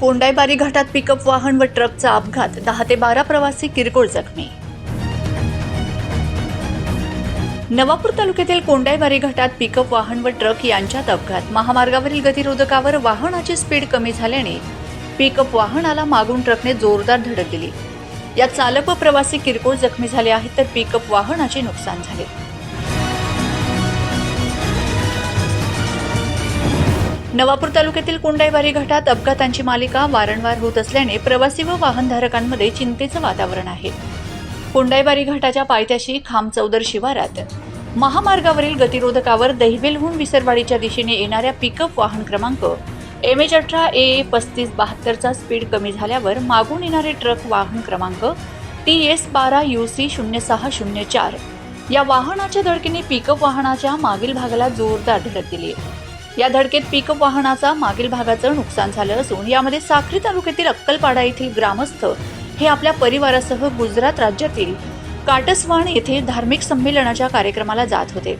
कोंडायबारी घाटात पिकअप वाहन व ट्रकचा अपघात. दहा ते बारा प्रवासी किरकोळ जखमी. नवापूर तालुक्यातील कोंडायबारी घाटात पिकअप वाहन व ट्रक यांच्यात अपघात. महामार्गावरील गतिरोधकावर वाहनाची स्पीड कमी झाल्याने पिकअप वाहनाला मागून ट्रकने जोरदार धडक दिली. यात चालक व प्रवासी किरकोळ जखमी झाले आहेत तर पिकअप वाहनाचे नुकसान झाले. नवापूर तालुक्यातील कुंडाईबारी घाटात अपघातांची मालिका वारंवार होत असल्याने प्रवासी व वाहनधारकांमध्ये चिंतेचं वातावरण आहे. कुंडाईबारी घाटाच्या पायथ्याशी खामचौदर शिवारात. महामार्गावरील गतिरोधकावर दहिवेलहून विसरवाडीच्या दिशेने येणाऱ्या पिकअप वाहन क्रमांक एम एच अठरा ए पस्तीस बहात्तरचा स्पीड कमी झाल्यावर मागून येणारे ट्रक वाहन क्रमांक टी एस बारा यू सी शून्य सहा शून्य चार. या वाहनाच्या धडकीने पिकअप वाहनाच्या मागील भागाला जोरदार धडक दिली. या धडकेत पिकअप वाहनाचा मागील भागाचं नुकसान झालं असून यामध्ये साक्री तालुक्यातील अक्कलपाडा येथील ग्रामस्थ हे आपल्या परिवारासह गुजरात राज्यातील काटसवाण येथे धार्मिक संमेलनाच्या कार्यक्रमाला जात होते.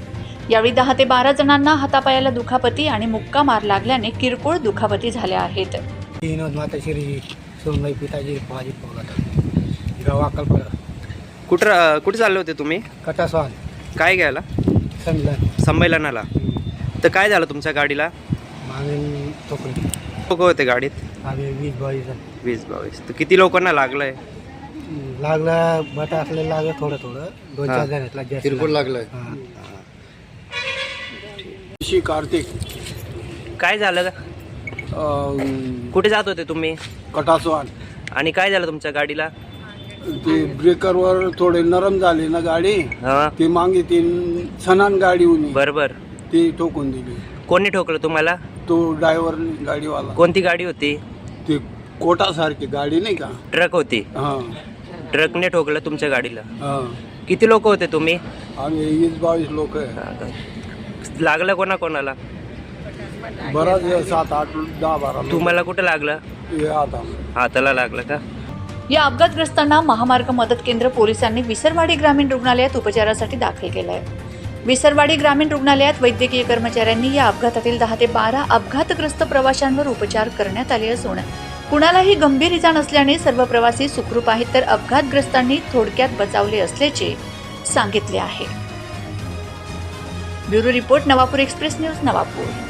यावेळी दहा ते बारा जणांना हातापायाला दुखापती आणि मुक्का मार लागल्याने किरकोळ दुखापती झाल्या आहेत. विनोद माताश्री सोनबाई पिताजी पाजी पोगत गाव अक्कलपाडा. कुठं कुठे चालले होते तुम्ही? कटासवान काय घ्यायला? संमेलनाला. तर काय झालं तुमच्या गाडीला? तोकडी लोक होते गाडीत? आम्ही वीज बावीस वीस बावीस. तर किती लोकांना लागलंय? लागला बटा असले लागलं थोडं थोडं. दोन हा. चार जास्त किरकोळ लागलंय. हां. कार्तिक. काय झालं? कुठे जात होते तुम्ही? कटासवान. आणि काय झालं तुमच्या गाडीला? ते ब्रेकरवर थोडे नरम झाले ना गाडी. हा. ते मागे ती सणान गाडी होती. बरोबर. ती ठोकून दिली. कोणी ठोकलं तुम्हाला? तो ड्रायव्हर गाडीवाला. कोणती गाडी होती? ते कोटासारखी गाडी नाही का? ट्रक होती. हा. ट्रकने ठोकलं तुमच्या गाडीला. हा. किती लोक होते तुम्ही? आम्ही वीस बावीस लोक आहे. हा? लागलं कोणा कोणाला? बराच वेळ, सात आठ दहा बारा लोक. तुम्हाला कुठं लागलं? हे आता. हाताला लागलं का? या अपघातग्रस्तांना महामार्ग मदत केंद्र पोलिसांनी विसरवाडी ग्रामीण रुग्णालयात उपचारासाठी दाखल केलं आहे विसरवाडी ग्रामीण रुग्णालयात वैद्यकीय कर्मचाऱ्यांनी या अपघातातील दहा ते बारा अपघातग्रस्त प्रवाशांवर उपचार करण्यात आले असून कुणालाही गंभीर इजा नसल्याने सर्व प्रवासी सुखरूप आहेत तर अपघातग्रस्तांनी थोडक्यात बचावले असल्याचे सांगितले आहे. Bureau report Navapur express news Navapur.